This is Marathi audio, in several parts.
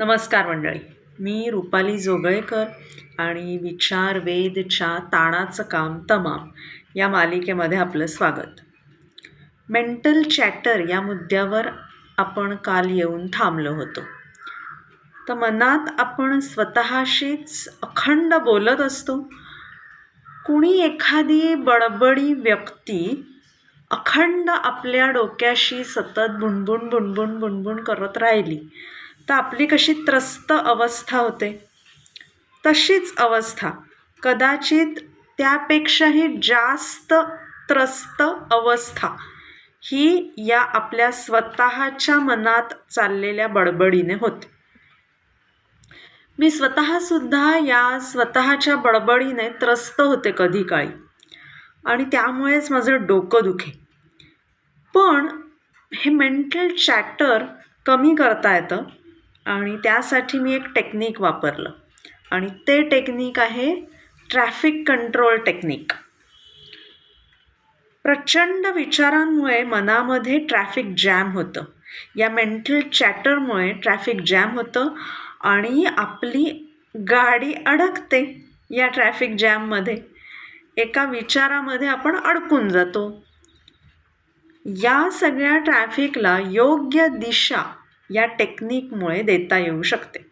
नमस्कार मंडळी. मी रुपाली जोगळेकर आणि विचार वेदच्या ताणाचं काम तमाम या मालिकेमध्ये आपलं स्वागत. मेंटल चॅटर या मुद्द्यावर आपण काल येऊन थांबलो होतो. तर मनात आपण स्वतःशीच अखंड बोलत असतो. कुणी एखादी बडबडी व्यक्ती अखंड आपल्या डोक्याशी सतत बुणबुण बुणबुण बुणबुण करत राहिली तर आपली कशी त्रस्त अवस्था होते. तशीच अवस्था. कदाचित त्यापेक्षाही जास्त त्रस्त अवस्था ही या आपल्या स्वतःच्या मनात चाललेल्या बडबडीने होते. मी स्वतःसुद्धा या स्वतःच्या बडबडीने त्रस्त होते कधी काळी. आणि त्यामुळेच माझं डोकं दुखे. पण हे मेंटल चॅटर कमी करता येतं. आणि त्यासाठी मी एक टेक्निक वापरलं. आणि ते टेक्निक आहे ट्रॅफिक कंट्रोल टेक्निक प्रचंड विचारांमुळे मनामध्ये ट्रॅफिक जॅम होतं. या मेंटल चॅटरमुळे ट्रॅफिक जॅम होतं आणि आपली गाडी अडकते या ट्रॅफिक जॅममध्ये एका विचारामध्ये आपण अडकून जातो. या सगळ्या ट्रॅफिकला योग्य दिशा या टेक्निकमुळे देता येऊ शकते.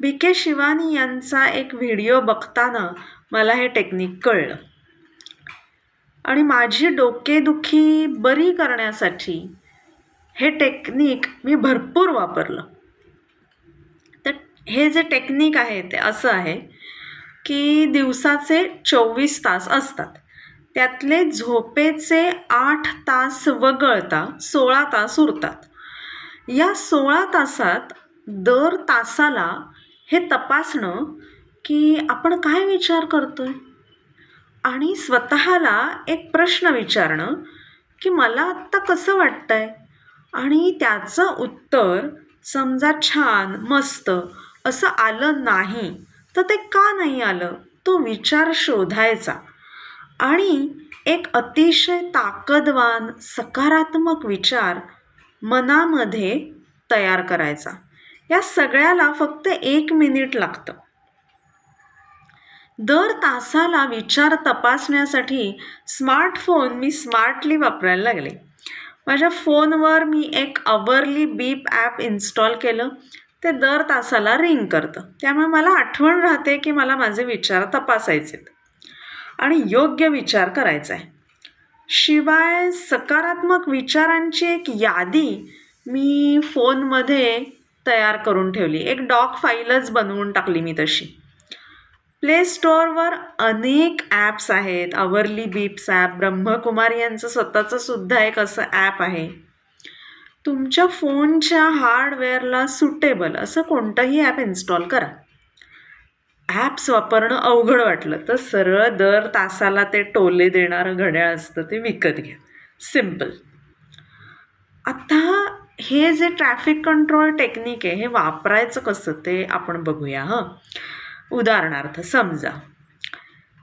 बी. के. शिवानी यांचा एक व्हिडिओ बघताना मला हे टेक्निक कळलं. आणि माझी डोकेदुखी बरी करण्यासाठी हे टेक्निक मी भरपूर वापरलं. तर हे जे टेक्निक आहे ते असं आहे की दिवसाचे चोवीस तास असतात. त्यातले झोपेचे आठ तास वगळता सोळा तास उरतात. या सोळा तासात दर तासाला हे तपासणं की आपण काय विचार करतो आहे आणि स्वतःला एक प्रश्न विचारणं की मला आत्ता कसं वाटतंय? आणि त्याचं उत्तर समजा छान मस्त असं आलं नाही तर ते का नाही आलं? तो विचार शोधायचा. आणि एक अतिशय ताकदवान सकारात्मक विचार मनामध्ये तयार करायचा. या सगळ्याला फक्त एक मिनिट लागतं. दर तासाला विचार तपासण्यासाठी स्मार्टफोन मी स्मार्टली वापरायला लागले. माझ्या फोनवर मी एक अवरली बीप ॲप इन्स्टॉल केलं. ते दर तासाला रिंग करतं. त्यामुळे मला आठवण राहते की मला माझे विचार तपासायचेत. आणि योग्य विचार करायचा आहे. शिवाय सकारात्मक विचारांची एक यादी मी फोनमध्ये तयार करून ठेवली. एक डॉक फाईलच बनवून टाकली मी तशी. प्ले स्टोअरवर अनेक ॲप्स आहेत. अवरली बीप्स ॲप ब्रह्मकुमार यांचं स्वतःचं सुद्धा एक असं ॲप आहे. तुमच्या फोनच्या हार्डवेअरला सुटेबल असं कोणतंही ॲप इन्स्टॉल करा. ॲप्स वापरणं अवघड वाटलं. तर सरळ दर तासाला ते टोले देणारं घड्याळ असतं ते विकत घ्या. सिंपल आता हे जे ट्रॅफिक कंट्रोल टेक्निक आहे हे वापरायचं कसं ते आपण बघूया हं. उदाहरणार्थ समजा.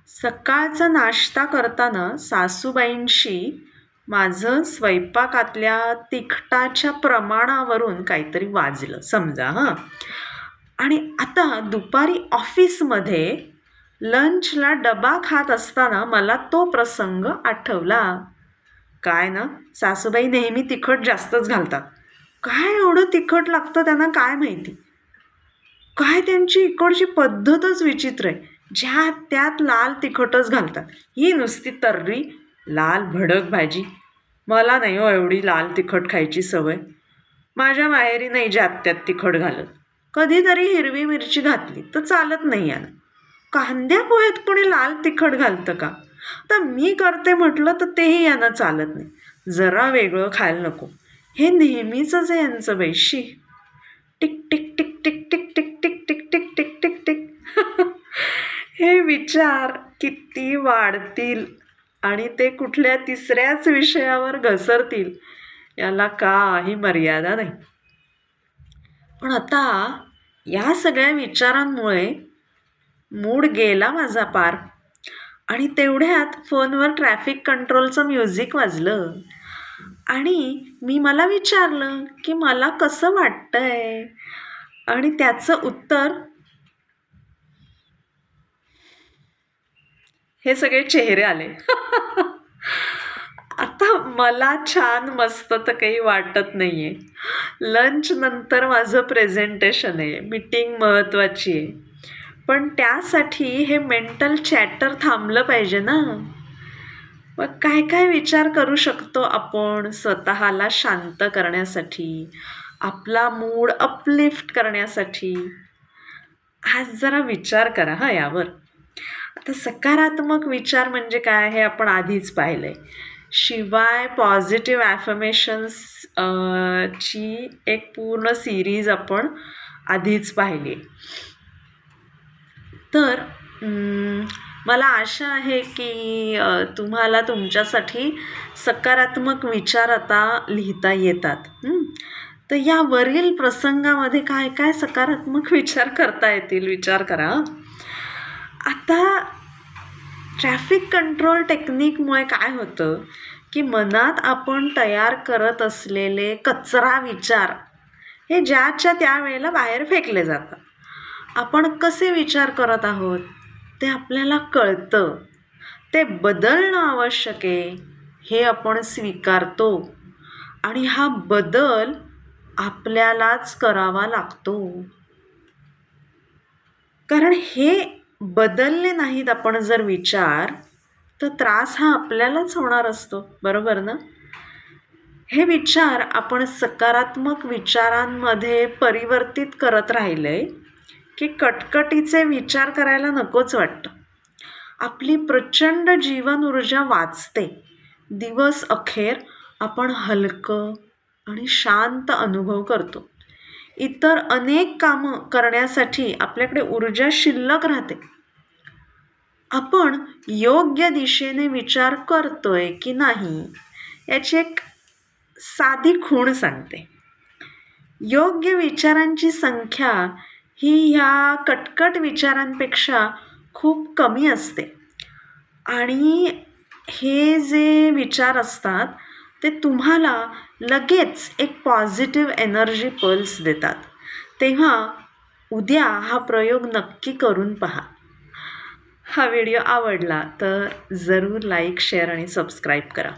सकाळचा नाश्ता करताना सासूबाईंशी माझं स्वयंपाकातल्या तिखटाच्या प्रमाणावरून काहीतरी वाजलं. समजा हां. आणि आता दुपारी ऑफिसमध्ये लंचला डबा खात असताना मला तो प्रसंग आठवला. काय ना? सासूबाई नेहमी तिखट जास्तच घालतात. काय एवढं तिखट लागतं त्यांना काय माहिती? काय त्यांची इकडची पद्धतच विचित्र आहे. ज्या त्यात लाल तिखटच घालतात. ही नुसती तर्री लाल भडक भाजी. मला नाही हो एवढी लाल तिखट खायची सवय. माझ्या माहेरी नाही ज्यात त्यात तिखट घालत. कधीतरी हिरवी मिरची घातली तर चालत नाही यानं कांद्या पोह्यात कोणी लाल तिखट घालतं का तर मी करते म्हटलं तर तेही यांना चालत नाही जरा वेगळं खायला नको हे नेहमीचंच आहे यांचं बैशी tick tick tick tick tick tick tick tick tick tick tick tick हे विचार किती वाढतील आणि ते कुठल्या तिसऱ्याच विषयावर घसरतील याला काही मर्यादा नाही पण आता या सगळ्या विचारांमुळे मूड गेला माझा पार. आणि तेवढ्यात फोनवर ट्रॅफिक कंट्रोलचं म्युझिक वाजलं. आणि मी मला विचारलं की मला कसं वाटतंय? आणि त्याचं उत्तर हे सगळे चेहरे आले. मला छान मस्त तर काही वाटत नाही आहे लंच नंतर माझं प्रेझेंटेशन आहे. मीटिंग महत्त्वाची आहे. पण त्यासाठी हे मेंटल चॅटर थांबलं पाहिजे ना. मग काय काय विचार करू शकतो आपण स्वतःला शांत करण्यासाठी? आपला मूड अपलिफ्ट करण्यासाठी? आज जरा विचार करा हा यावर. आता सकारात्मक विचार म्हणजे काय हे आपण आधीच पाहिलं आहे शिवाय पॉझिटिव्ह ॲफर्मेशन्स ची एक पूर्ण सिरीज आपण आधीच पाहिली. तर मला आशा आहे की तुम्हाला तुमच्यासाठी सकारात्मक विचार आता लिहिता येतात. तर या वरील प्रसंगामध्ये काय काय सकारात्मक विचार करता येतील विचार करा. आता ट्रॅफिक कंट्रोल टेक्निकमुळे काय होतं? की मनात आपण तयार करत असलेले कचरा विचार हे ज्याच्या त्या वेळेला बाहेर फेकले जातात. आपण कसे विचार करत आहोत? ते आपल्याला कळतं. ते बदलणं आवश्यक आहे. हे आपण स्वीकारतो. आणि हा बदल आपल्यालाच करावा लागतो. कारण हे बदलले नाहीत आपण जर विचार तर त्रास हा आपल्यालाच होणार असतो. बरोबर ना? हे विचार आपण सकारात्मक विचारांमध्ये परिवर्तित करत राहिले की कटकटीचे विचार करायला नकोच वाटतं. आपली प्रचंड जीवन ऊर्जा वाचते. दिवस अखेर आपण हलकं आणि शांत अनुभव करतो. इतर अनेक कामं करण्यासाठी आपल्याकडे ऊर्जा शिल्लक राहते. आपण योग्य दिशेने विचार करतोय की नाही याची एक साधी खूण सांगते. योग्य विचारांची संख्या ही ह्या कटकट विचारांपेक्षा खूप कमी असते. आणि हे जे विचार असतात ते तुम्हाला लगेच एक पॉझिटिव्ह एनर्जी पल्स देतात. तेव्हा उद्या हा प्रयोग नक्की करून पहा. हा व्हिडिओ आवडला तर जरूर लाईक शेअर आणि सबस्क्राईब करा.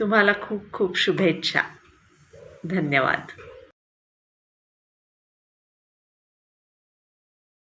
तुम्हाला खूप खूप शुभेच्छा. धन्यवाद.